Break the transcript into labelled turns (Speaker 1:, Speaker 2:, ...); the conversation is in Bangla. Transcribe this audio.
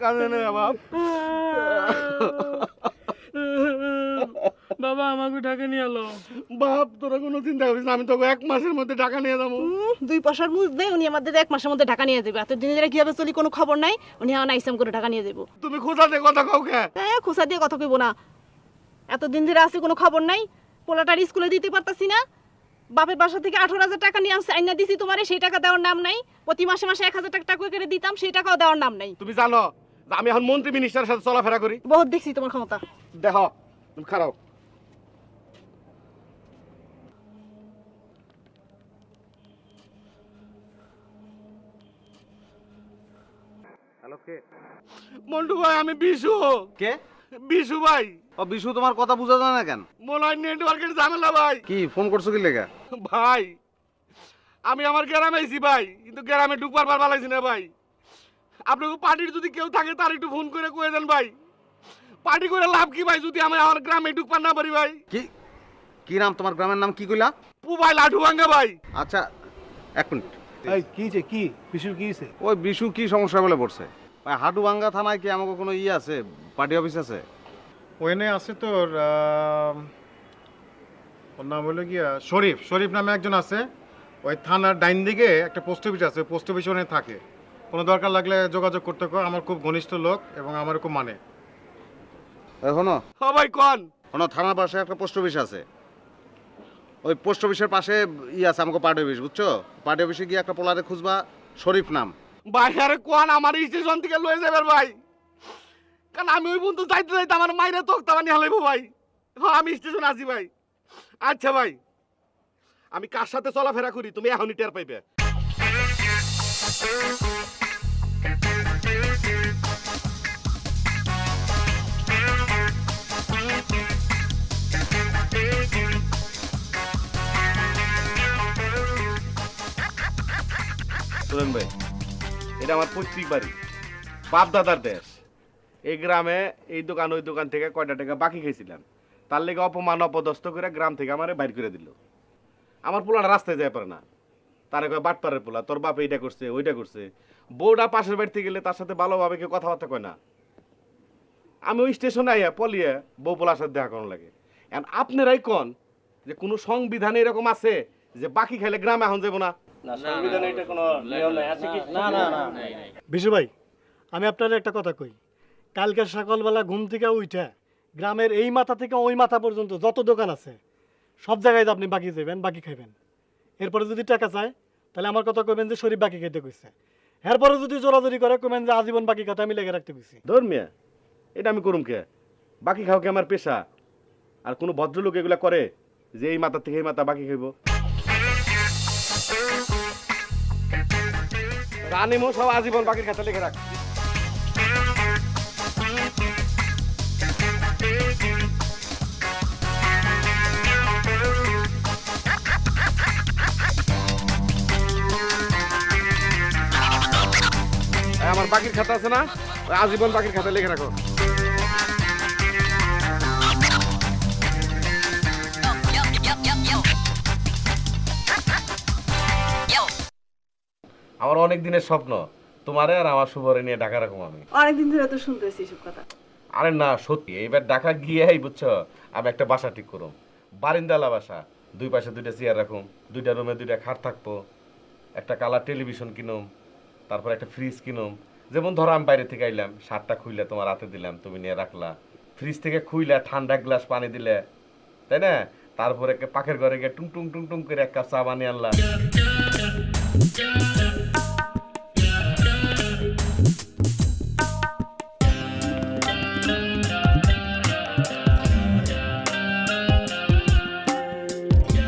Speaker 1: কাঁদে না বাপ
Speaker 2: বাবা আমাকে ঢাকা নিয়ে এলো।
Speaker 1: বাপ তোরা কোনো চিন্তা করিস না আমি তোকে এক মাসের মধ্যে টাকা নিয়ে যাব।
Speaker 3: দুই পয়সার মুজ দেয় উনি আমাদের এক মাসের মধ্যে ঢাকা নিয়ে যাবে। এত দিন ধরে কীভাবে চলি কোনো খবর নাই উনি আমার আইসাম করে ঢাকা নিয়ে যাব।
Speaker 1: তুমি খোঁজাতে কথা কাউ কে?
Speaker 3: হ্যাঁ খোসা দিয়ে কথা কইবো না। এত দিন ধরে আছে কোনো খবর নাই পোলাটার স্কুলে দিতে পারতাছি না। বাপের বাসা থেকে আঠারো হাজার টাকা নিয়ে আসছে আইনা দিছি তোমারে সেই টাকা দেওয়ার নাম নাই। প্রতি মাসে মাসে এক হাজার টাকা টাকা করে দিতাম সেই টাকাও দেওয়ার নাম নাই।
Speaker 1: তুমি জানো আমি এখন মন্ত্রী মিনিস্টারের সাথে চলাফেরা করি।
Speaker 3: বহুত দেখছি তোমার ক্ষমতা।
Speaker 1: দেখো তুমি খারাপ।
Speaker 4: হ্যালো কে?
Speaker 1: মন্টু ভাই আমি বিশু।
Speaker 4: কে?
Speaker 1: বিশু ভাই।
Speaker 4: ও বিশু তোমার কথা বুঝা যায় না কেন?
Speaker 1: মনে হয় নেটওয়ার্কের ঝামেলা ভাই।
Speaker 4: কি ফোন করছ কি লেগা?
Speaker 1: ভাই আমি আমার গ্রামে আইছি ভাই কিন্তু গ্রামে ঢুকবার বার পালাইছি না ভাই। আপনাকে পার্টির যদি কেউ থাকে তার একটু ফোন করে কয়ে দেন ভাই। পার্টি করে লাভ কি ভাই যদি আমি আমার গ্রামে ঢুকবার না পারি ভাই?
Speaker 4: কি কি নাম তোমার গ্রামের নাম কি কইলা?
Speaker 1: পু ভাই লাঠু ভাঙ্গা ভাই।
Speaker 4: আচ্ছা এক মিনিট।
Speaker 5: এই কি যে কি? বিশুর কি হয়েছে
Speaker 4: ওই বিশু কি সমস্যা বলে পড়ছে? হাডুভাঙ্গা থানায় কি আমাকে কোনো ইয়ে আছে? পার্টি অফিস আছে?
Speaker 6: ওয়েনে আছে তোর আহ, ওর নাম হলো গিয়া শরীফ। শরীফ নামে একজন আছে। ওই থানার ডাইন দিকে একটা পোস্ট অফিস আছে। পোস্ট অফিস ওখানে থাকে। কোনো দরকার লাগলে যোগাযোগ করতে কো আমার খুব ঘনিষ্ঠ লোক এবং আমার খুব মানে।
Speaker 4: এখনও
Speaker 1: হ ভাই কন।
Speaker 4: কোনো থানার পাশে একটা পোস্ট অফিস আছে। ওই পোস্ট অফিসের পাশে ই আছে, আমাকে পার্টি অফিস, বুঝছ? পার্টি অফিসে গিয়ে একটা পোলারে খুঁজবা, শরীফ নাম।
Speaker 1: ভাই, আরে কোন আমার স্টেশন থেকে লয়ে যাবে ভাই। কারণ আমি ওই পর্যন্ত যাইতে যাইতে আমার মাইরে তোক তাবা নিয়ে হালাইবো ভাই। হ্যাঁ আমি স্টেশন আছি ভাই। আচ্ছা ভাই, আমি কার সাথে চলাফেরা করি? তুমি এখনই টের পাইবে। শুনেন ভাই। এটা আমার পৈতৃক বাড়ি। বাপ দাদার দেশ। এই গ্রামে, এই দোকান, ওই দোকান থেকে কয়টা টাকা বাকি খেয়েছিলাম তার লেগে অপমান, অপদস্থ করে গ্রাম থেকে আমার বাইর করে দিল। আমার পোলাটা রাস্তায় যায় পারে না। তারে কয়, বাটপারের পোলা, তোর বাপ এইটা করছে, ওইটা করছে। বউটা পাশের বাড়িতে গেলে তার সাথে ভালোভাবে কেউ কথাবার্তা কয় না। আমি ওই স্টেশনে আইয়া পলিয়ে বউ পোলার সাথে দেখা করানো লাগে। আপনারাই কন যে কোনো সংবিধানে এরকম আছে যে বাকি খাইলে গ্রামে এখন যাব না। সংবিধানে এটা কোনো নিয়ম নাই। আছে কি? না না না
Speaker 5: বিশু ভাই আমি আপনার একটা কথা কই। কালকে সকালবেলা ঘুম থেকে উঠে গ্রামের এই মাথা থেকে ওই মাথা পর্যন্ত যত দোকান আছে সব জায়গায় আপনি বাকি যাবেন বাকি খাইবেন। এরপরে যদি টাকা চায় তাহলে আমার কথা কইবেন যে শরীর বাকি খাইতে কইছে। এরপরে যদি জোরাজোরি করে কইবেন যে আজীবন বাকি খাতে আমি লেগে রাখতে কইছি।
Speaker 1: ধর্মিয়া এটা আমি করুম কে? বাকি খাও কি আমার পেশা? আর কোনো ভদ্রলোক এগুলা করে যে এই মাথা থেকে এই মাথা বাকি খাইব? রানিমো সব আজীবন বাকির খাতা লিখে রাখ আমার বাকির খাতা আছে না? আজীবন বাকির খাতা লিখে রাখো। আমার অনেক দিনের স্বপ্ন। তোমারে আর আমার শুভরে নিয়ে ঢাকা রাখুম আমি।
Speaker 3: অনেকদিন ধরে তো শুনতেছি এসব কথা।
Speaker 1: আরে না সত্যি এইবার ঢাকা গিয়েই বুঝছ আমি একটা বাসা ঠিক করুম। বারিন্দালা বাসা দুই পাশে দুইটা চেয়ার রাখুম দুইটা রুমে দুইটা খাট থাকব একটা কালার টেলিভিশন কিনুম তারপর একটা ফ্রিজ কিনুম। যেমন ধরো আমি বাইরে থেকে আইলাম শার্টটা খুইলে তোমার হাতে দিলাম তুমি নিয়ে রাখলা। ফ্রিজ থেকে খুইলে ঠান্ডা গ্লাস পানি দিলে তাই না? তারপরে পাখের ঘরে গিয়ে টুং টুং টুং টুং করে এক কাপ চা বানিয়ে আনলা।